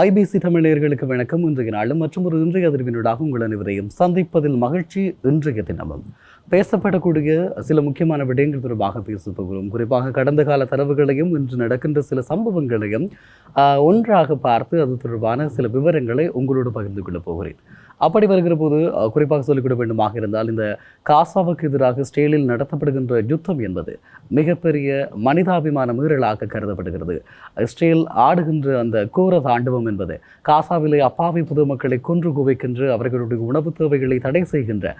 IBC தமிழர்களுக்கு வணக்கம். இன்றைய நாளும் மற்றும் ஒரு இன்றைய அதிர்வினூடாக உங்கள் அனைவரையும் சந்திப்பதில் மகிழ்ச்சி. இன்றைய தினமும் பேசப்படக்கூடிய சில முக்கியமான விடயங்கள் தொடர்பாக பேசப்போகிறோம் குறிப்பாக கடந்த கால தரவுகளையும் இன்று நடக்கின்ற சில சம்பவங்களையும் ஒன்றாக பார்த்து அது தொடர்பான சில விவரங்களை உங்களோடு பகிர்ந்து கொள்ளப் போகிறேன். அப்படி வருகிற போது குறிப்பாக சொல்லிவிட வேண்டுமாக இருந்தால் இந்த காசாவுக்கு எதிராக ஸ்டேலில் நடத்தப்படுகின்ற யுத்தம் என்பது மிகப்பெரிய மனிதாபிமான மீறலாக கருதப்படுகிறது. இஸ்ரேல் ஆடுகின்ற அந்த கோர தாண்டவம் என்பது காசாவிலே அப்பாவி பொதுமக்களை கொன்று குவிக்கின்ற அவர்களுடைய உணவு தேவைகளை தடை செய்கின்ற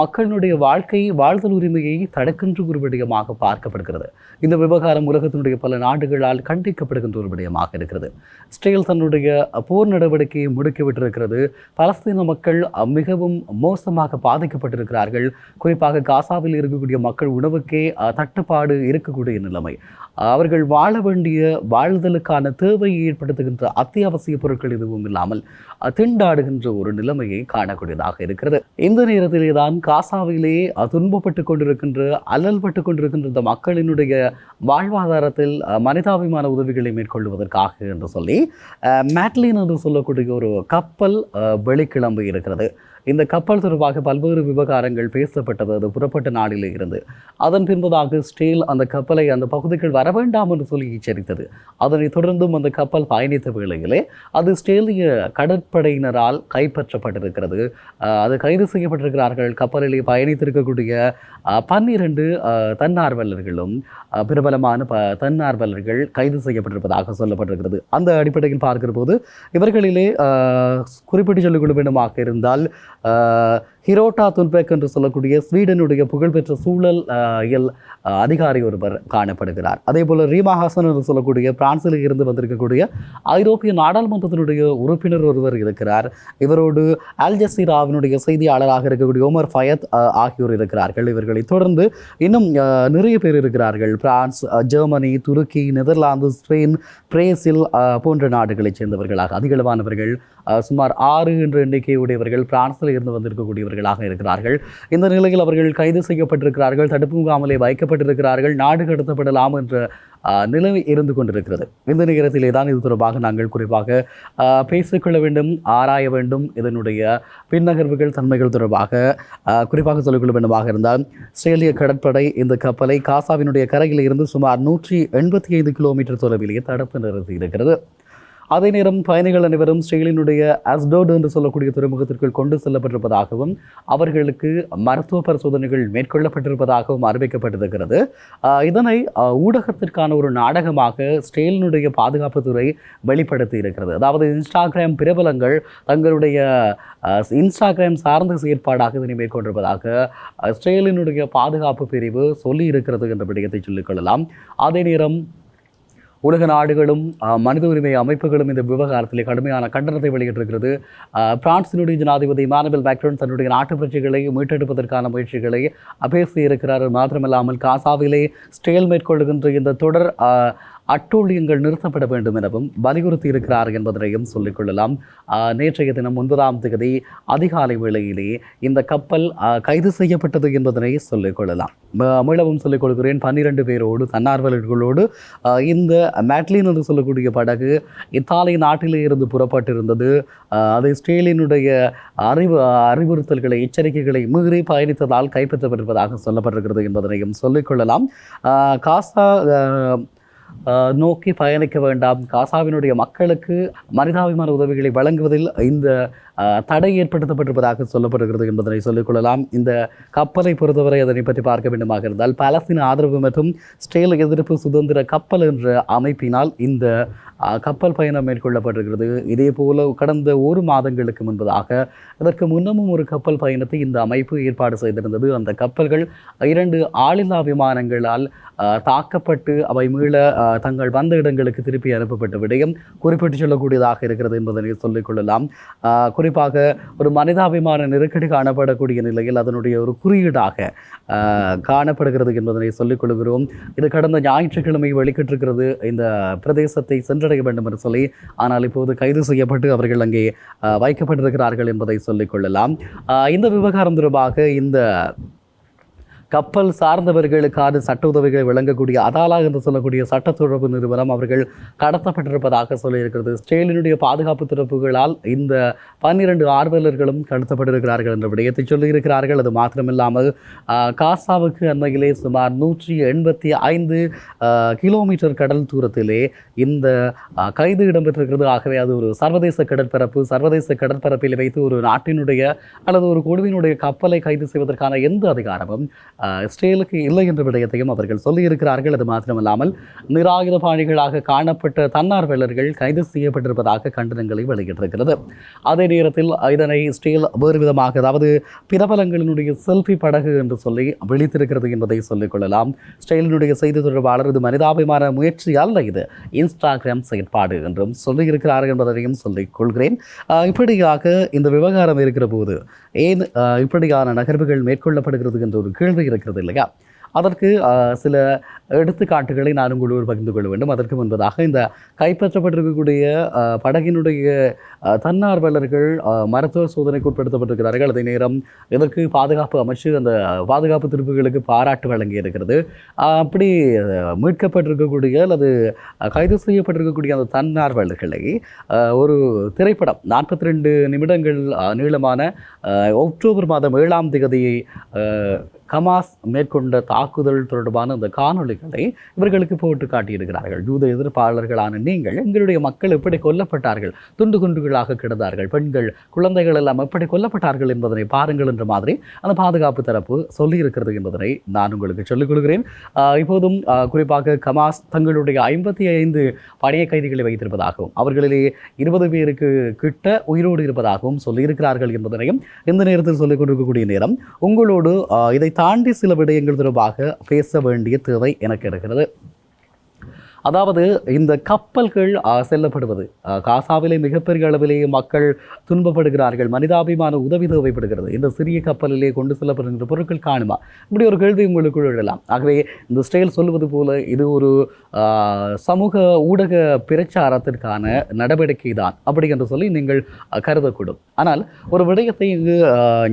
மக்களுடைய வாழ்க்கை வாழ்தல் உரிமையை தடுக்கின்ற ஒரு விடயமாக பார்க்கப்படுகிறது. இந்த விவகாரம் உலகத்தினுடைய பல நாடுகளால் கண்டிக்கப்படுகின்ற ஒரு விடயமாக இருக்கிறது. இஸ்ரேல் தன்னுடைய போர் நடவடிக்கையை முடுக்கிவிட்டிருக்கிறது. பலஸ்தீன மக்கள் மக்கள் மிகவும் மோசமாக பாதிக்கப்பட்டிருக்கிறார்கள். குறிப்பாக காசாவில் இருக்கக்கூடிய மக்கள் உணவுக்கே தட்டுப்பாடு இருக்கக்கூடிய நிலைமை. அவர்கள் வாழ வேண்டிய வாழ்தலுக்கான தேவையை ஏற்படுத்துகின்ற அத்தியாவசிய பொருட்கள் எதுவும் இல்லாமல் திண்டாடுகின்ற ஒரு நிலைமையை காணக்கூடியதாக இருக்கிறது. இந்த நேரத்திலே தான் காசாவிலே துன்பப்பட்டு கொண்டிருக்கின்ற அல்லல்பட்டு கொண்டிருக்கின்ற இந்த மக்களினுடைய வாழ்வாதாரத்தில் மனிதாபிமான உதவிகளை மேற்கொள்வதற்காக என்று சொல்லி மேட்லின் என்று சொல்லக்கூடிய ஒரு கப்பல் வெளிக்கிளம்பு இருக்கிறது. இந்த கப்பல் தொடர்பாக பல்வேறு விவகாரங்கள் பேசப்பட்டது அது புறப்பட்ட நாளிலே இருந்து. அதன் பின்பதாக ஸ்டீல் அந்த கப்பலை அந்த பகுதிகள் வர வேண்டாம் என்று சொல்லி எச்சரித்தது. அதனைத் தொடர்ந்தும் அந்த கப்பல் பயணித்த வேளையிலே அது ஸ்டேலிய கடற்படையினரால் கைப்பற்றப்பட்டிருக்கிறது. அது கைது செய்யப்பட்டிருக்கிறார்கள். கப்பலிலே பயணித்திருக்கக்கூடிய பன்னிரண்டு தன்னார்வலர்களும் பிரபலமான ப தன்னார்வலர்கள் கைது செய்யப்பட்டிருப்பதாக சொல்லப்பட்டிருக்கிறது. அந்த அடிப்படையில் பார்க்கிற போது இவர்களிலே குறிப்பிட்டு சொல்லிக் கொள்ள வேண்டுமாக இருந்தால் 呃 ஹிரோட்டா துன்பேக் என்று சொல்லக்கூடிய ஸ்வீடனுடைய புகழ்பெற்ற சூழல் இயல் அதிகாரி ஒருவர் காணப்படுகிறார். அதே போல் ரீமா ஹாசன் என்று சொல்லக்கூடிய பிரான்சில் இருந்து வந்திருக்கக்கூடிய ஐரோப்பிய நாடாளுமன்றத்தினுடைய உறுப்பினர் ஒருவர் இருக்கிறார். இவரோடு அல் ஜசீராவினுடைய செய்தியாளராக இருக்கக்கூடிய ஓமர் ஃபயத் ஆகியோர் இருக்கிறார்கள். இவர்களை தொடர்ந்து இன்னும் நிறைய பேர் இருக்கிறார்கள். பிரான்ஸ் ஜெர்மனி துருக்கி நெதர்லாந்து ஸ்பெயின் பிரேசில் போன்ற நாடுகளைச் சேர்ந்தவர்களாக அதிகளவானவர்கள் சுமார் ஆறு என்ற எண்ணிக்கையுடையவர்கள் பிரான்சில் இருந்து வந்திருக்கக்கூடியவர்கள் வந்திருக்கக்கூடியவர்களாக இருக்கிறார்கள். இந்த நிலையில் அவர்கள் கைது செய்யப்பட்டிருக்கிறார்கள் தடுப்பு முகாமலே வைக்கப்பட்டிருக்கிறார்கள் நாடு கடத்தப்படலாம் என்ற அஹ், நிலைமை இருந்து கொண்டிருக்கிறது. இந்த நேரத்திலே தான் இது தொடர்பாக நாங்கள் குறிப்பாக பேசிக்கொள்ள வேண்டும் ஆராய வேண்டும். இதனுடைய பின்னகர்வுகள் தன்மைகள் தொடர்பாக குறிப்பாக சொல்லிக்கொள்ள வேண்டுமாக இருந்தால் இஸ்ரேலிய கடற்படை இந்த கப்பலை காசாவினுடைய கரையில் இருந்து சுமார் நூற்றி எண்பத்தி ஐந்து கிலோமீட்டர் தொலைவிலேயே தடுப்பு நிறுத்தி இருக்கிறது அதே நேரம் பயணிகள் அனைவரும் ஸ்ரீலினுடைய அஸ்டோடு என்று சொல்லக்கூடிய துறைமுகத்திற்குள் கொண்டு செல்லப்பட்டிருப்பதாகவும் அவர்களுக்கு மருத்துவ பரிசோதனைகள் மேற்கொள்ளப்பட்டிருப்பதாகவும் அறிவிக்கப்பட்டிருக்கிறது. இதனை ஊடகத்திற்கான ஒரு நாடகமாக ஸ்டேலினுடைய பாதுகாப்புத்துறை வெளிப்படுத்தி இருக்கிறது. அதாவது இன்ஸ்டாகிராம் பிரபலங்கள் தங்களுடைய இன்ஸ்டாகிராம் சார்ந்த செயற்பாடாக இதனை மேற்கொண்டிருப்பதாக ஆஹ் பாதுகாப்பு பிரிவு சொல்லி இருக்கிறது என்ற விடயத்தை சொல்லிக்கொள்ளலாம் அதே நேரம் உலக நாடுகளும் மனித உரிமை அமைப்புகளும் இந்த விவகாரத்தில் கடுமையான கண்டனத்தை வெளியிட்டிருக்கிறது. பிரான்சினுடைய ஜனாதிபதி இமானுவல் மேக்ரோன் தன்னுடைய நாட்டு பிரச்சனைகளை மீட்டெடுப்பதற்கான முயற்சிகளை பேசியிருக்கிறார் மாத்திரமில்லாமல் காசாவிலே ஸ்டேல் மேற்கொள்ளுகின்ற இந்த தொடர் அட்டூழியங்கள் நிறுத்தப்பட வேண்டும் எனவும் வலியுறுத்தி இருக்கிறார் என்பதனையும் சொல்லிக்கொள்ளலாம் நேற்றைய தினம் ஒன்பதாம் தேதி அதிகாலை வேளையிலே இந்த கப்பல் கைது செய்யப்பட்டது என்பதனை சொல்லிக்கொள்ளலாம் ம- மீளவும் சொல்லிக் கொள்கிறேன் பன்னிரண்டு பேரோடு தன்னார்வலர்களோடு இந்த மேட்லின் என்று சொல்லக்கூடிய படகு இத்தாலி நாட்டிலே இருந்து புறப்பட்டிருந்தது. அது ஸ்டேலினுடைய அறிவு அறிவுறுத்தல்களை எச்சரிக்கைகளை மீறி பயணித்ததால் கைப்பற்றப்பட்டிருப்பதாக சொல்லப்பட்டிருக்கிறது என்பதனையும் சொல்லிக்கொள்ளலாம் காசா நோக்கி பயணிக்க வேண்டாம். காசாவினுடைய மக்களுக்கு மனிதாபிமான உதவிகளை வழங்குவதில் இந்த தடை ஏற்படுத்தப்பட்டிருப்பதாக சொல்லப்படுகிறது என்பதனை சொல்லிக்கொள்ளலாம் இந்த கப்பலை பொறுத்தவரை அதனை பற்றி பார்க்க வேண்டுமாக இருந்தால் பாலஸ்தீன ஆதரவு மற்றும் ஸ்டேல் எதிர்ப்பு சுதந்திர கப்பல் என்ற அமைப்பினால் இந்த கப்பல் பயணம் மேற்கொள்ளப்பட்டிருக்கிறது. இதே போல கடந்த ஒரு மாதங்களுக்கு முன்பதாக அதற்கு முன்னமும் ஒரு கப்பல் பயணத்தை இந்த அமைப்பு ஏற்பாடு செய்திருந்தது. அந்த கப்பல்கள் இரண்டு ஆளில்லா விமானங்களால் தாக்கப்பட்டு அவை மீள தங்கள் வந்த இடங்களுக்கு திருப்பி அனுப்பப்பட்ட விடயம் குறிப்பிட்டு சொல்லக்கூடியதாக இருக்கிறது என்பதனை சொல்லிக்கொள்ளலாம் குறிப்பாக ஒரு மனிதாபிமான நெருக்கடி காணப்படக்கூடிய நிலையில் அதனுடைய ஒரு குறியீடாக காணப்படுகிறது என்பதனை சொல்லிக்கொள்கிறோம் இது கடந்த ஞாயிற்றுக்கிழமை வெளிக்கிட்டிருக்கிறது. இந்த பிரதேசத்தை சென்றடைய வேண்டும் என்று சொல்லி ஆனால் இப்போது கைது செய்யப்பட்டு அவர்கள் அங்கே வைக்கப்பட்டிருக்கிறார்கள் என்பதை சொல்லிக் கொள்ளலாம். இந்த விவகாரம் தொடர்பாக இந்த கப்பல் சார்ந்தவர்களுக்கான சட்ட உதவிகளை வழங்கக்கூடிய அதாலா என்று சொல்லக்கூடிய சட்ட தொடர்பு நிறுவனம் அவர்கள் கடத்தப்பட்டிருப்பதாக சொல்லியிருக்கிறது. ஸ்டேலினுடைய பாதுகாப்பு துறப்புகளால் இந்த பன்னிரண்டு ஆர்வலர்களும் கடத்தப்பட்டிருக்கிறார்கள் என்ற விடயத்தை சொல்லியிருக்கிறார்கள். அது மாத்திரமில்லாமல் காசாவுக்கு அண்மையிலே சுமார் நூற்றி எண்பத்தி ஐந்து கிலோமீட்டர் கடல் தூரத்திலே இந்த கைது இடம்பெற்றிருக்கிறது. ஆகவே அது ஒரு சர்வதேச கடற்பரப்பு. சர்வதேச கடற்பரப்பில் வைத்து ஒரு நாட்டினுடைய அல்லது ஒரு குழுவினுடைய கப்பலை கைது செய்வதற்கான எந்த அதிகாரமும் இஸ்ரேலுக்கு இல்லை என்ற விடயத்தையும் அவர்கள் சொல்லியிருக்கிறார்கள். அது மாத்திரமல்லாமல் நிராயுதபாணிகளாக காணப்பட்ட தன்னார்வலர்கள் கைது செய்யப்பட்டிருப்பதாக கண்டனங்களை வெளியிட்டிருக்கிறது. அதே நேரத்தில் இதனை இஸ்ரேல் வேறு விதமாக அதாவது பிரபலங்களினுடைய செல்ஃபி படகு என்று சொல்லி விழித்திருக்கிறது என்பதை சொல்லிக் கொள்ளலாம். இஸ்ரேலினுடைய செய்தி தொடர்பாளர் இது மனிதாபிமான முயற்சி அல்ல இது இன்ஸ்டாகிராம் செயற்பாடு என்றும் சொல்லியிருக்கிறார்கள் என்பதையும் சொல்லிக் கொள்கிறேன். இப்படியாக இந்த விவகாரம் இருக்கிற போது ஏன் இப்படியான நகர்வுகள் மேற்கொள்ளப்படுகிறது என்ற ஒரு கேள்வி இருக்கிறது இல்லையா? அதற்கு ஆஹ், சில எடுத்துக்காட்டுகளை நான் உங்களோடு பகிர்ந்து கொள்ள வேண்டும். அதற்கு முன்பதாக இந்த கைப்பற்றப்பட்டிருக்கக்கூடிய படகினுடைய தன்னார்வலர்கள் மருத்துவ சோதனைக்கு உட்படுத்தப்பட்டிருக்கிறார்கள். அதே நேரம் இதற்கு பாதுகாப்பு அமைச்சு அந்த பாதுகாப்பு திருப்புகளுக்கு பாராட்டு வழங்கி இருக்கிறது. அப்படி மீட்கப்பட்டிருக்கக்கூடிய அல்லது கைது செய்யப்பட்டிருக்கக்கூடிய அந்த தன்னார்வலர்களை ஒரு திரைப்படம் நாற்பத்தி ரெண்டு நிமிடங்கள் நீளமான அக்டோபர் மாதம் ஏழாம் திகதியை கமாஸ் மேற்கொண்ட தாக்குதல் தொடர்பான அந்த காணொளிகளை இவர்களுக்கு போட்டு காட்டியிருக்கிறார்கள். யூத எதிர்ப்பாளர்களான நீங்கள் எங்களுடைய மக்கள் எப்படி கொல்லப்பட்டார்கள்? துண்டு குண்டுகளாக கிடந்தார்கள். பெண்கள் குழந்தைகள் எல்லாம் எப்படி கொல்லப்பட்டார்கள் என்பதனை பாருங்கள் என்ற மாதிரி அந்த பாதுகாப்பு தரப்பு சொல்லியிருக்கிறது என்பதனை நான் உங்களுக்கு சொல்லிக் கொள்கிறேன். இப்போதும் குறிப்பாக கமாஸ் தங்களுடைய ஐம்பத்தி ஐந்து பழைய கைதிகளை வைத்திருப்பதாகவும் அவர்களிலே இருபது பேருக்கு கிட்ட உயிரோடு இருப்பதாகவும் சொல்லியிருக்கிறார்கள் என்பதனையும் இந்த நேரத்தில் சொல்லிக் கொண்டிருக்கக்கூடிய நேரம். உங்களோடு இதை தாண்டி சில விடயங்கள் தொடர்பாக பேச வேண்டிய தேவை எனக்கு இருக்கிறது அதாவது இந்த கப்பல்கள் செல்லப்படுவது காசாவிலே மிகப்பெரிய அளவிலேயே மக்கள் துன்பப்படுகிறார்கள் மனிதாபிமான உதவி தேவைப்படுகிறது. இந்த சிறிய கப்பலிலே கொண்டு செல்லப்படுகின்ற பொருட்கள் காணுமா? இப்படி ஒரு கேள்வி உங்களுக்குள் எழலாம். ஆகவே இந்த ஸ்டைல் சொல்வது போல இது ஒரு சமூக ஊடக பிரச்சாரத்திற்கான நடவடிக்கை தான் அப்படி என்று சொல்லி நீங்கள் கருதக்கூடும். ஆனால் ஒரு விடயத்தை இங்கு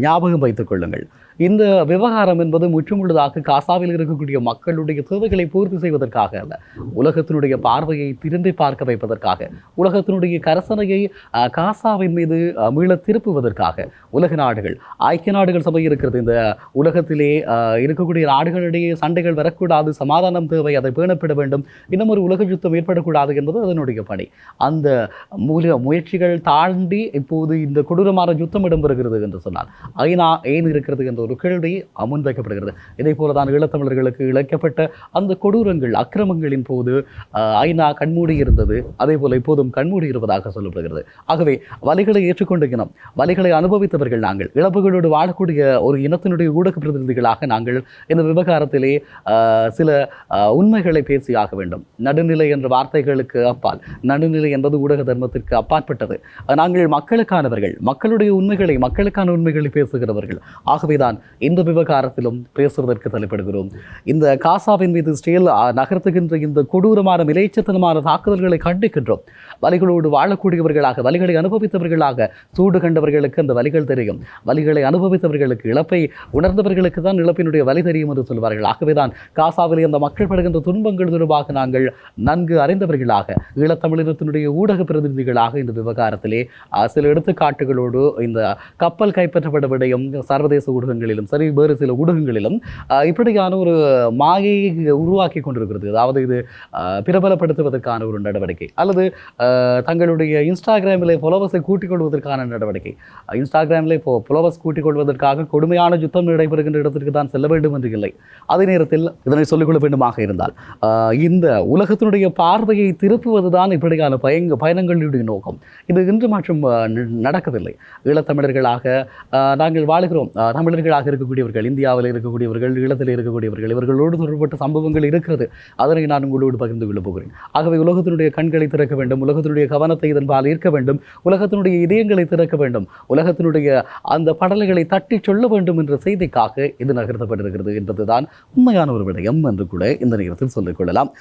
ஞாபகம் வைத்துக் கொள்ளுங்கள். இந்த விவகாரம் என்பது முற்றுமுழுதாக காசாவில் இருக்கக்கூடிய மக்களுடைய தேவைகளை பூர்த்தி செய்வதற்காக அல்ல உலகத்தினுடைய பார்வையை திரும்பி பார்க்க வைப்பதற்காக உலகத்தினுடைய கரசனையை காசாவின் மீது மீள திருப்புவதற்காக உலக நாடுகள் ஐக்கிய நாடுகள் சபை இருக்கிறது. இந்த உலகத்திலே இருக்கக்கூடிய நாடுகளிடையே சண்டைகள் வரக்கூடாது சமாதானம் தேவை அதை பேணப்பட வேண்டும். இன்னும் ஒரு உலக யுத்தம் ஏற்படக்கூடாது என்பது அதனுடைய பணி. அந்த மூல முயற்சிகள் தாண்டி இப்போது இந்த கொடூரமான யுத்தம் இடம்பெறுகிறது என்று சொன்னால் ஐநா ஏன் இருக்கிறது என்ற ஒரு கேள்வி முன்வைக்கப்படுகிறது இதே போல தான் ஈழத்தமிழர்களுக்கு இழைக்கப்பட்ட அந்த கொடூரங்கள் அக்கிரமங்களின் போது ஐநா கண்மூடி இருந்தது. அதே போல இப்போதும் கண்மூடி இருப்பதாக சொல்லப்படுகிறது. ஆகவே வலிகளை ஏற்றுக்கொண்ட இனம் வலிகளை அனுபவித்தவர்கள் நாங்கள் இழப்புகளோடு வாழக்கூடிய ஒரு இனத்தினுடைய ஊடக பிரதிநிதிகளாக நாங்கள் இந்த விவகாரத்திலே சில உண்மைகளை பேசியாக வேண்டும். நடுநிலை என்ற வார்த்தைகளுக்கு அப்பால் நடுநிலை என்பது ஊடக தர்மத்திற்கு அப்பாற்பட்டது. நாங்கள் மக்களுக்கானவர்கள் மக்களுடைய உண்மைகளை மக்களுக்கான உண்மைகளை பேசுகிறவர்கள். ஆகவேதான் இந்த விவகாரத்திலும் பேசுவதற்கு தலைப்படுகிறோம் இந்த காசாவின் மீது இஸ்ரேல் நகர்த்துகின்ற இந்த கொடூரமான மிலேச்சத்தனமான தாக்குதல்களை கண்டிக்கின்றோம். வலிகளோடு வாழக்கூடியவர்களாக வலிகளை அனுபவித்தவர்களாக சூடு கண்டவர்களுக்கு அந்த வலிகள் தெரியும். வலிகளை அனுபவித்தவர்களுக்கு இழப்பை உணர்ந்தவர்களுக்கு தான் இழப்பினுடைய வலி தெரியும் என்று சொல்வார்கள். ஆகவேதான் காசாவிலே அந்த மக்கள் படுகின்ற துன்பங்கள் தொடர்பாக நாங்கள் நன்கு அறிந்தவர்களாக ஈழத்தமிழினத்தினுடைய ஊடக பிரதிநிதிகளாக இந்த விவகாரத்திலே சில எடுத்துக்காட்டுகளோடு இந்த கப்பல் கைப்பற்றப்பட விடயம் சர்வதேச ஊடகங்களிலும் சரி வேறு சில ஊடகங்களிலும் இப்படியான ஒரு மாயை உருவாக்கி கொண்டிருக்கிறது. அதாவது இது பிரபலப்படுத்துவதற்கான ஒரு நடவடிக்கை. அல்லது தங்களுடைய இன்ஸ்டாகிராமிலே ஃபாலோவர்ஸை கூட்டிக் கொள்வதற்கான நடவடிக்கை. ஆஹ், இன்ஸ்டாகிராமிலே இப்போ ஃபாலோவர்ஸ் கூட்டிக் கொள்வதற்காக கொடுமையான யுத்தம் நடைபெறுகின்ற இடத்திற்கு தான் செல்ல வேண்டும் என்று இல்லை. அதே நேரத்தில் இதனை சொல்லிக்கொள்ள வேண்டுமாக இருந்தால் இந்த உலகத்தினுடைய பார்வையை திருப்புவது தான் இப்படியான பயங்க பயணங்களுடைய நோக்கம். இது இன்று மற்றும் நடக்கவில்லை. ஈழத்தமிழர்களாக நாங்கள் வாழுகிறோம். தமிழர்கள் தமிழர்களாக இருக்கக்கூடியவர்கள் இந்தியாவில் இருக்கக்கூடியவர்கள் ஈழத்தில் இருக்கக்கூடியவர்கள் இவர்களோடு தொடர்பட்ட சம்பவங்கள் இருக்கிறது. அதனை நான் உங்களோடு பகிர்ந்து கொள்ளப் போகிறேன். ஆகவே உலகத்தினுடைய கண்களை திறக்க வேண்டும் உலகத்தினுடைய கவனத்தை இதன்பால் ஈர்க்க வேண்டும் உலகத்தினுடைய இதயங்களை திறக்க வேண்டும் உலகத்தினுடைய அந்த படல்களை தட்டி சொல்ல வேண்டும் என்ற செய்திக்காக இது நகர்த்தப்பட்டிருக்கிறது என்பதுதான் உண்மையான ஒரு விடயம் என்று கூட இந்த நேரத்தில் சொல்லிக் கொள்ளலாம்.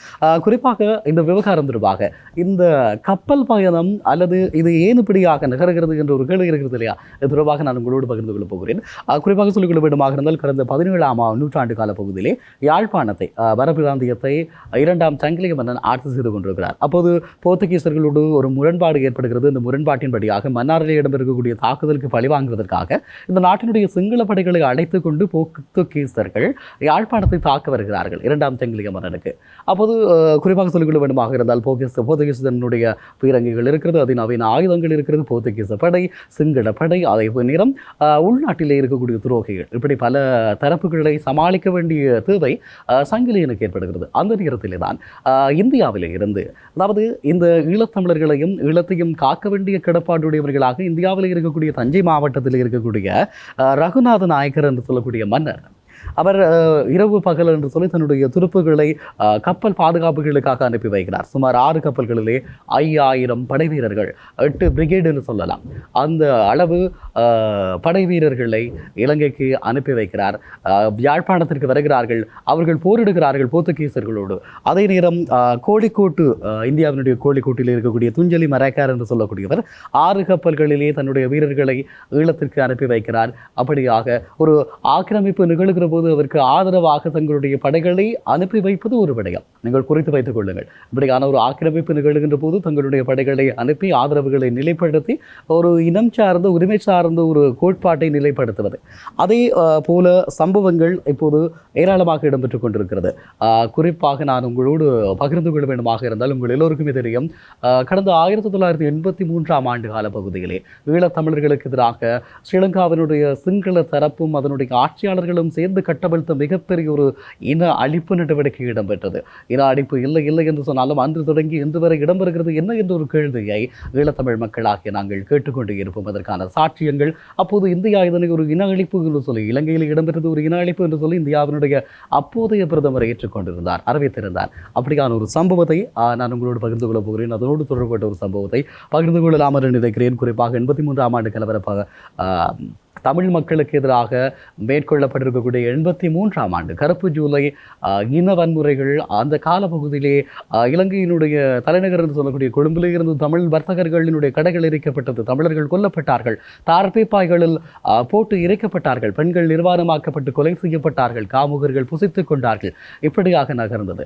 குறிப்பாக இந்த விவகாரம் தொடர்பாக இந்த கப்பல் பயணம் அல்லது இது ஏன் இப்படியாக நகர்கிறது என்ற ஒரு கேள்வி இருக்கிறது இல்லையா? இது தொடர்பாக நான் உங்களோடு பகிர்ந்து கொள்ளப் போகிறேன். குறிப்பாக குழுவிடமாக இருந்தால் கடந்த பதினேழாம் நூற்றாண்டு கால பகுதியிலே யாழ்ப்பாணத்தை அஹ், இரண்டாம் சங்கிலிய மன்னன் ஆட்சி செய்து கொண்டிருக்கிறார். அப்போது போர்த்துகீசர்களோடு ஒரு முரண்பாடு ஏற்படுகிறது. இந்த முரண்பாட்டின்படியாக மன்னாரிலே இடம்பெறக்கூடிய தாக்குதலுக்கு பழிவாங்குவதற்காக இந்த நாட்டினுடைய சிங்கள படைகளை அழைத்துக் கொண்டு போர்த்துகீசர்கள் யாழ்ப்பாணத்தை தாக்க வருகிறார்கள் இரண்டாம் சங்கிலிய மன்னனுக்கு. அப்போது குறிப்பாக சொல்லிக்கொள்ள வேண்டுமாக இருந்தால் போர்த்துகீச போர்த்துகீசனுடைய பீரங்கிகள் இருக்கிறது அதில் நவீன ஆயுதங்கள் இருக்கிறது போர்த்துகீச படை சிங்கள படை அதே நேரம் உள்நாட்டிலே இருக்கக்கூடிய துரோகிகள் இப்படி பல தரப்புகளை சமாளிக்க வேண்டிய தேவை சங்கிலியனுக்கு ஏற்படுகிறது. அந்த நேரத்திலே தான் இந்தியாவிலே இருந்து அதாவது இந்த ஈழத்தமிழர்களையும் ஈழத்தையும் காக்க வேண்டிய கடப்பாடுடையவர்களாக இந்தியாவில் இருக்கக்கூடிய தஞ்சை மாவட்டத்தில் இருக்கக்கூடிய ரகுநாத நாயக்கர் என்று சொல்லக்கூடிய மன்னர் அவர் இரவு பகல் என்று சொல்லி தன்னுடைய துருப்புகளை கப்பல் பாதுகாப்புகளுக்காக அனுப்பி வைக்கிறார். சுமார் ஆறு கப்பல்களிலே ஐயாயிரம் படை வீரர்கள் எட்டு பிரிகேடு என்று சொல்லலாம். அந்த அளவு படை வீரர்களை இலங்கைக்கு அனுப்பி வைக்கிறார். யாழ்ப்பாணத்திற்கு வருகிறார்கள். அவர்கள் போரிடுகிறார்கள் போர்த்துகீசர்களோடு. அதே நேரம் கோழிக்கோட்டு இந்தியாவினுடைய கோழிக்கோட்டில் இருக்கக்கூடிய துஞ்சலி மரக்கார் என்று சொல்லக்கூடியவர் ஆறு கப்பல்களிலே தன்னுடைய வீரர்களை ஈழத்திற்கு அனுப்பி வைக்கிறார். அப்படியாக ஒரு ஆக்கிரமிப்பு நிகழ்கிற போது அதற்கு ஆதரவாக தங்களுடைய படைகளை அனுப்பி வைப்பது ஒரு விடயம். நீங்கள் குறித்து வைத்துக் கொள்ளுங்கள். இப்படியான ஒரு ஆக்கிரமிப்பு நிகழ்கின்ற போது தங்களுடைய படைகளை அனுப்பி ஆதரவுகளை நிலைப்படுத்தி ஒரு இனம் சார்ந்த உரிமை சார்ந்த ஒரு கோட்பாட்டை நிலைப்படுத்துவது. அதே போல சம்பவங்கள் இப்போது ஏராளமாக இடம்பெற்றுக் கொண்டிருக்கிறது. குறிப்பாக நான் உங்களோடு பகிர்ந்து கொள்ள வேண்டுமாக இருந்தால் உங்கள் எல்லோருக்குமே தெரியும். கடந்த ஆயிரத்தி தொள்ளாயிரத்தி எண்பத்தி மூன்றாம் ஆண்டு கால பகுதியிலே ஈழத்தமிழர்களுக்கு எதிராக ஸ்ரீலங்காவினுடைய சிங்கள தரப்பும் அதனுடைய ஆட்சியாளர்களும் சேர்ந்து கட்டவிழ்த்த மிகப்பெரிய ஒரு இன அழிப்பு நடவடிக்கை இடம்பெற்றது. இன அழிப்பு இல்லை இல்லை என்று சொன்னாலும் அன்று தொடங்கி இன்று வரை இடம்பெறுகிறது என்ன என்ற ஒரு கேள்வியை ஈழத்தமிழ் மக்களாகிய நாங்கள் கேட்டுக்கொண்டு இருப்போம். அதற்கான சாட்சியங்கள் அப்போது இந்தியா இதனை ஒரு இன அழிப்பு என்று சொல்லி இலங்கையில் இடம்பெற்றது ஒரு இன அழிப்பு என்று சொல்லி இந்தியாவினுடைய அப்போதைய பிரதமர் ஏற்றுக்கொண்டிருந்தார் அறிவித்திருந்தார். அப்படியான ஒரு சம்பவத்தை நான் உங்களோடு பகிர்ந்து கொள்ள போகிறேன். அதனோடு தொடர்பட்ட ஒரு சம்பவத்தை பகிர்ந்து கொள்ளலாம் என்று நினைக்கிறேன். குறிப்பாக எண்பத்தி மூன்றாம் ஆண்டு கலவரப்பாக தமிழ் மக்களுக்கு எதிராக மேற்கொள்ளப்பட்டிருக்கக்கூடிய எண்பத்தி மூன்றாம் ஆண்டு கருப்பு ஜூலை இன வன்முறைகள் அந்த காலப்பகுதியிலே இலங்கையினுடைய தலைநகர் என்று சொல்லக்கூடிய கொழும்பிலே இருந்து தமிழ் வர்த்தகர்களினுடைய கடைகள் இறைக்கப்பட்டது தமிழர்கள் கொல்லப்பட்டார்கள் தார்பேப்பாய்களில் போட்டு இறைக்கப்பட்டார்கள் பெண்கள் நிர்வாணமாக்கப்பட்டு கொலை செய்யப்பட்டார்கள் காமுகர்கள் புசித்துக் கொண்டார்கள் இப்படியாக நகர்ந்தது.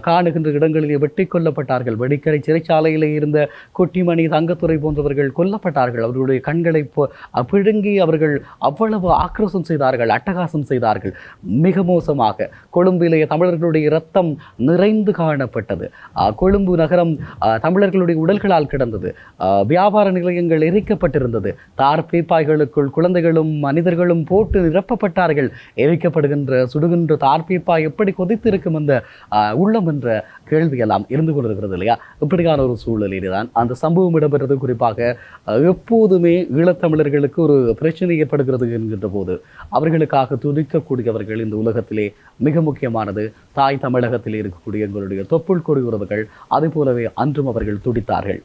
காணுகின்ற இடங்களிலே வெட்டி கொல்லப்பட்டார்கள் வெடிக்கரை சிறைச்சாலையிலே இருந்த குட்டிமணி தங்கத்துறை போன்றவர்கள் கொல்லப்பட்டார்கள் அவர்களுடைய கண்களை பிழுங்கி பிடுங்கி அவர்கள் அவ்வளவு ஆக்ரோசம் செய்தார்கள் அட்டகாசம் செய்தார்கள். மிக மோசமாக கொழும்பிலே தமிழர்களுடைய இரத்தம் நிறைந்து காணப்பட்டது. கொழும்பு நகரம் தமிழர்களுடைய உடல்களால் கிடந்தது. வியாபார நிலையங்கள் எரிக்கப்பட்டிருந்தது. தார் பீப்பாய்களுக்குள் குழந்தைகளும் மனிதர்களும் போட்டு நிரப்பப்பட்டார்கள். எரிக்கப்படுகின்ற சுடுகின்ற தார் பீப்பாய் எப்படி கொதித்திருக்கும் அந்த உள்ளம் என்ற கேள்வியெல்லாம் இருந்து கொண்டிருக்கிறது இல்லையா? இப்படியான ஒரு சூழலில் அந்த சம்பவம் இடம்பெற்றது. குறிப்பாக எப்போதுமே ஈழத்தமிழர்களுக்கு ஒரு பிரச்சனை ஏற்படுகிறது என்கின்ற போது அவர்களுக்காக துடிக்கக்கூடியவர்கள் இந்த உலகத்திலே மிக முக்கியமானது. தாய் தமிழகத்தில் இருக்கக்கூடிய எங்களுடைய தொப்புள் கொடி உறவுகள் போலவே அன்றும் அவர்கள் துடித்தார்கள்.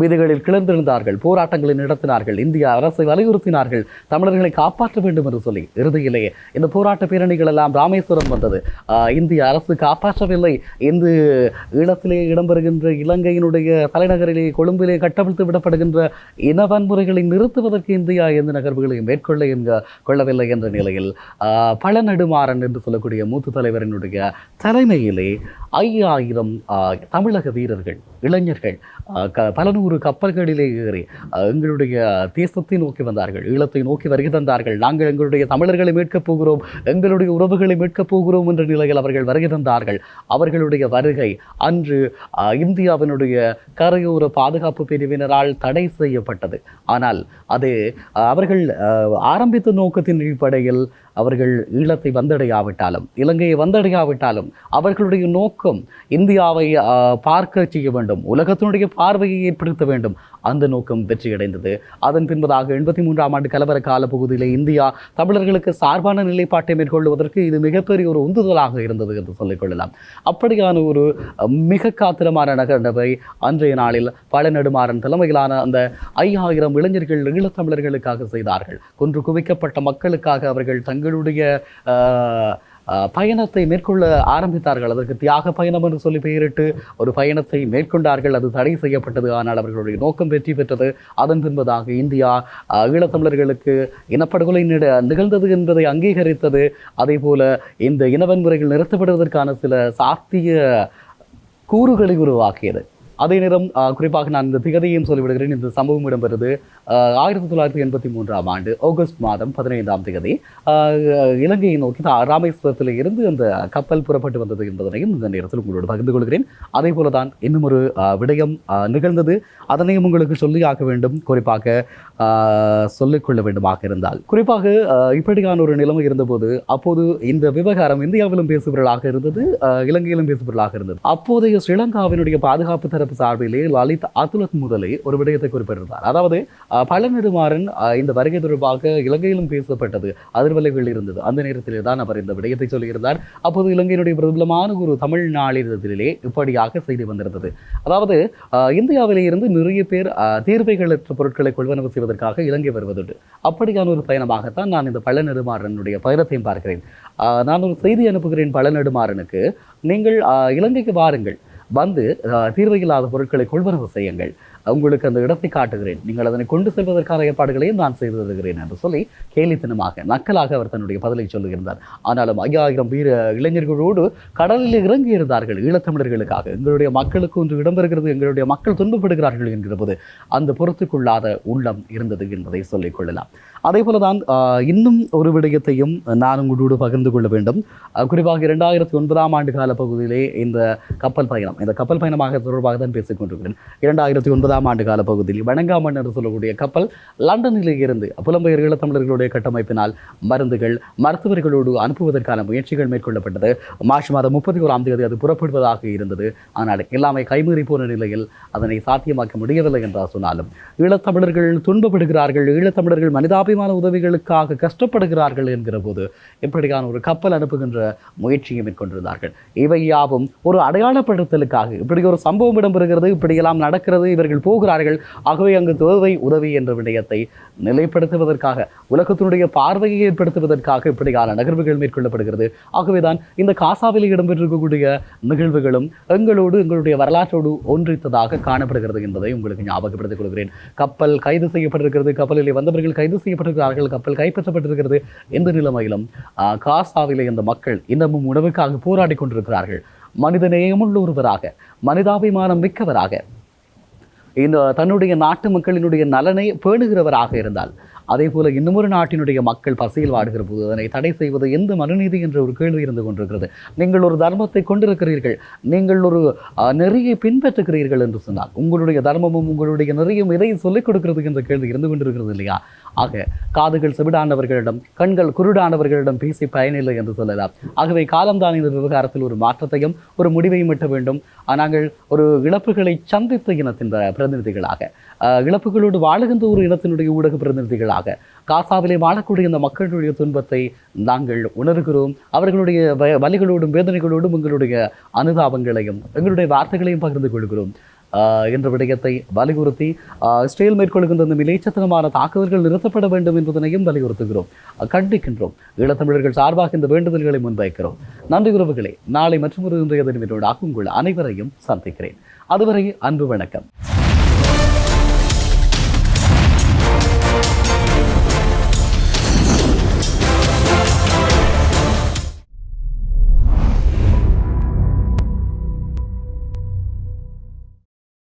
வீதிகளில் கிளர்ந்திருந்தார்கள் போராட்டங்களை நடத்தினார்கள் இந்திய அரசை வலியுறுத்தினார்கள் தமிழர்களை காப்பாற்ற வேண்டும் என்று சொல்லி இறுதியிலேயே இந்த போராட்ட பேரணிகள் எல்லாம் ராமேஸ்வரம் வந்தது. இந்திய அரசு காப்பாற்றவில்லை. இந்த ஈழத்திலே இடம்பெறுகின்ற இலங்கையினுடைய தலைநகரிலே கொழும்பிலே கட்டவிழ்த்து விடப்படுகின்ற இன வன்முறைகளை நிறுத்துவதற்கு இந்தியா எந்த நகர்வுகளையும் மேற்கொள்ள என்க கொள்ளவில்லை என்ற நிலையில் பல பழநெடுமாறன் என்று சொல்லக்கூடிய மூத்த தலைவரினுடைய தலைமையிலே ஐயாயிரம் தமிழக வீரர்கள் இளைஞர்கள் க பல நூறு கப்பல்களிலே ஏறி எங்களுடைய தேசத்தை நோக்கி வந்தார்கள் ஈழத்தை நோக்கி வருகை தந்தார்கள். நாங்கள் எங்களுடைய தமிழர்களை மீட்கப் போகிறோம் எங்களுடைய உறவுகளை மீட்கப் போகிறோம் என்ற நிலையில் அவர்கள் வருகை தந்தார்கள். அவர்களுடைய வருகை அன்று இந்தியாவினுடைய கரையோர பாதுகாப்பு பிரிவினரால் தடை செய்யப்பட்டது. ஆனால் அது அவர்கள் ஆரம்பித்த நோக்கத்தின் அடிப்படையில் அவர்கள் ஈழத்தை வந்தடையாவிட்டாலும் இலங்கையை வந்தடையாவிட்டாலும் அவர்களுடைய நோக்கம் இந்தியாவை பார்க்க செய்ய வேண்டும் உலகத்தினுடைய பார்வையை ஏற்படுத்த வேண்டும். அந்த நோக்கம் வெற்றியடைந்தது. அதன் பின்பதாக எண்பத்தி மூன்றாம் ஆண்டு கலவர கால பகுதியில் இந்தியா தமிழர்களுக்கு சார்பான நிலைப்பாட்டை மேற்கொள்வதற்கு இது மிகப்பெரிய ஒரு உந்துதலாக இருந்தது என்று சொல்லிக்கொள்ளலாம் அப்படியான ஒரு மிக காத்திரமான நகர்வை அன்றைய நாளில் பழநெடுமாறன் தலைமையிலான அந்த ஐயாயிரம் இளைஞர்கள் ஈழத்தமிழர்களுக்காக செய்தார்கள். கொன்று குவிக்கப்பட்ட மக்களுக்காக அவர்கள் தங்களுடைய பயணத்தை மேற்கொள்ள ஆரம்பித்தார்கள். அதற்கு தியாக பயணம் என்று சொல்லி பெயரிட்டு ஒரு பயணத்தை மேற்கொண்டார்கள். அது தடை செய்யப்பட்டது. ஆனால் அவர்களுடைய நோக்கம் வெற்றி பெற்றது. அதன் பின்பதாக இந்தியா ஈழத்தமிழர்களுக்கு இனப்படுகொலை நிட- நிகழ்ந்தது என்பதை அங்கீகரித்தது. அதே போல இந்த இனவன்முறைகள் நிறுத்தப்படுவதற்கான சில சாத்திய கூறுகளை உருவாக்கியது. அதே நேரம் குறிப்பாக நான் இந்த திகதியையும் சொல்லிவிடுகிறேன். இந்த சம்பவம் இடம்பெறுது ஆயிரத்தி தொள்ளாயிரத்தி எண்பத்தி மூன்றாம் ஆண்டு ஆகஸ்ட் மாதம் பதினைந்தாம் திகதி. இலங்கையை நோக்கி ராமேஸ்வரத்தில் இருந்து அந்த கப்பல் புறப்பட்டு வந்தது என்பதனையும் இந்த நேரத்தில் உங்களோடு பகிர்ந்து கொள்கிறேன். அதே போல தான் இன்னும் ஒரு விடயம் நிகழ்ந்தது. அதனையும் உங்களுக்கு சொல்லி வேண்டும். குறிப்பாக சொல்லிக்கொள்ள வேண்டுமாக இருந்தால். குறிப்பாக இப்படியான ஒரு நிலைமை இருந்தபோது அப்போது இந்த விவகாரம் இந்தியாவிலும் பேசுபவர்களாக இருந்தது இலங்கையிலும் பேசுபவர்களாக இருந்தது. அப்போதைய ஸ்ரீலங்காவினுடைய பாதுகாப்பு தரப்பு சார்பிலே லலித் அதுலத் முதலே ஒரு விடயத்தை குறிப்பிட்டிருந்தார். அதாவது பழநெடுமாறன் இந்த வருகை தொடர்பாக இலங்கையிலும் பேசப்பட்டது அதிர்வலைகள் இருந்தது. அந்த நேரத்திலே தான் அவர் இந்த விடயத்தை சொல்லியிருந்தார். அப்போது இலங்கையினுடைய பிரபலமான ஒரு தமிழ் நாளிதழிலே இப்படியாக செய்தி வந்திருந்தது. அதாவது இந்தியாவிலே இருந்து நிறைய பேர் தீர்வைகளற்ற பொருட்களை கொள்வனவு செய்வதற்காக இலங்கை வருவதுண்டு. அப்படியான ஒரு பயணமாகத்தான் நான் இந்த பழநெடுமாறனுடைய பயணத்தையும் பார்க்கிறேன். நான் ஒரு செய்தி அனுப்புகிறேன் பழநெடுமாறனுக்கு. நீங்கள் இலங்கைக்கு வாருங்கள். வந்து தீர்வு தீர்வையில்லாத பொருட்களை கொள்வரவு செய்யுங்கள். உங்களுக்கு அந்த இடத்தை காட்டுகிறேன். நீங்கள் அதனை கொண்டு செல்வதற்கான ஏற்பாடுகளையும் நான் செய்து தருகிறேன் என்று சொல்லி கேலித்தனமாக நக்கலாக அவர் தன்னுடைய பதிலை சொல்லுகின்றார். ஆனாலும் ஐயாயிரம் வீர இளைஞர்களோடு கடலில் இறங்கி இருந்தார்கள் ஈழத்தமிழர்களுக்காக. எங்களுடைய மக்களுக்கு ஒன்று இடம்பெறுகிறது எங்களுடைய மக்கள் துன்பப்படுகிறார்கள் என்கிற போது அந்த பொறுத்துக்கொள்ளாத உள்ளம் இருந்தது என்பதை சொல்லிக் கொள்ளலாம். அதே போலதான் தான் இன்னும் ஒரு விடயத்தையும் நான் உங்களோடு பகிர்ந்து கொள்ள வேண்டும். குறிப்பாக இரண்டாயிரத்தி ஒன்பதாம் ஆண்டு கால பகுதியிலே இந்த கப்பல் பயணம் இந்த கப்பல் பயணமாக தொடர்பாக தான் பேசிக் கொண்டிருக்கிறேன். இரண்டாயிரத்தி ஒன்பதாம் ஆண்டு கால பகுதியில் வணங்காமன் என்று சொல்லக்கூடிய கப்பல் லண்டனில் இருந்து புலம்பெயர் ஈழத்தமிழர்களுடைய கட்டமைப்பினால் மருந்துகள் மருத்துவர்களோடு அனுப்புவதற்கான முயற்சிகள் மேற்கொள்ளப்பட்டது. மார்ச் மாதம் முப்பத்தி ஓராம் தேதி அது புறப்படுவதாக இருந்தது. ஆனால் எல்லாமே கைமீறி போன நிலையில் அதனை சாத்தியமாக்க முடியவில்லை என்றால் சொன்னாலும் ஈழத்தமிழர்கள் துன்பப்படுகிறார்கள் ஈழத்தமிழர்கள் மனிதாபி மனிதாபிமான உதவிகளுக்காக கஷ்டப்படுகிறார்கள் என்கிற போது இப்படியான ஒரு கப்பல் அனுப்புகின்ற முயற்சியை மேற்கொண்டிருந்தார்கள். இவை யாவும் ஒரு அடையாளப்படுத்தலுக்காக. இப்படி ஒரு சம்பவம் இடம்பெறுகிறது இப்படியெல்லாம் நடக்கிறது இவர்கள் போகிறார்கள். ஆகவே அங்கு தேவை உதவி என்ற விடயத்தை நிலைப்படுத்துவதற்காக உலகத்தினுடைய பார்வையை ஏற்படுத்துவதற்காக இப்படியான நகர்வுகள் மேற்கொள்ளப்படுகிறது. ஆகவேதான் இந்த காசாவில் இடம்பெற்றிருக்கக்கூடிய நிகழ்வுகளும் எங்களோடு எங்களுடைய வரலாற்றோடு ஒன்றித்ததாக காணப்படுகிறது என்பதை உங்களுக்கு ஞாபகப்படுத்திக் கொள்கிறேன். கப்பல் கைது செய்யப்பட்டிருக்கிறது. கப்பலில் வந்தவர்கள் கைது கொல்லப்பட்டிருக்கிறார்கள் கப்பல் கைப்பற்றப்பட்டிருக்கிறது எந்த நிலைமையிலும். ஆஹ், காசாவிலே இந்த மக்கள் இன்னமும் உணவுக்காக போராடி கொண்டிருக்கிறார்கள். மனிதநேயமுள்ள ஒருவராக மனிதாபிமானம் மிக்கவராக இந்த தன்னுடைய நாட்டு மக்களினுடைய நலனை பேணுகிறவராக இருந்தால் அதே போல இன்னுமொரு நாட்டினுடைய மக்கள் பசியில் வாடுகிற போது அதனை தடை செய்வது எந்த மனுநீதி என்ற ஒரு கேள்வி இருந்து கொண்டிருக்கிறது. நீங்கள் ஒரு தர்மத்தை கொண்டிருக்கிறீர்கள் நீங்கள் ஒரு நெறியை பின்பற்றுகிறீர்கள் என்று சொன்னால் உங்களுடைய தர்மமும் உங்களுடைய நெறியும் இதை சொல்லிக் கொடுக்கிறது என்ற கேள்வி இருந்து கொண்டிருக்கிறது இல்லையா? ஆக காதுகள் செவிடானவர்களிடம் கண்கள் குருடானவர்களிடம் பேசி பயனில்லை என்று சொல்லலாம். ஆகவே காலம்தான் இந்த விவகாரத்தில் ஒரு மாற்றத்தையும் ஒரு முடிவையும் எட்ட வேண்டும். நாங்கள் ஒரு இழப்புகளை சந்தித்த இனத்தின் பிரதிநிதிகளாக இழப்புகளோடு வாழுகின்ற ஒரு இனத்தினுடைய ஊடக பிரதிநிதிகளாக காசாவிலே வாழக்கூடிய இந்த மக்களுடைய துன்பத்தை நாங்கள் உணர்கிறோம். அவர்களுடைய வலிகளோடும் வேதனைகளோடும் எங்களுடைய அனுதாபங்களையும் எங்களுடைய வார்த்தைகளையும் பகிர்ந்து கொள்கிறோம். என்ற விடயத்தை வலியுறுத்தி இஸ்ரேல் மேற்கொள்கின்ற இந்த மிலேச்சத்தனமான தாக்குதல்கள் நிறுத்தப்பட வேண்டும் என்பதனையும் வலியுறுத்துகிறோம். கண்டிக்கின்றோம். ஈழத்தமிழர்கள் சார்பாக இந்த வேண்டுதல்களை முன்வைக்கிறோம். நன்றி உறவுகளே நாளை மற்றும் ஒரு இன்றைய தினத்தினோடாக உங்கள் அனைவரையும் சந்திக்கிறேன். அதுவரை அன்பு வணக்கம்.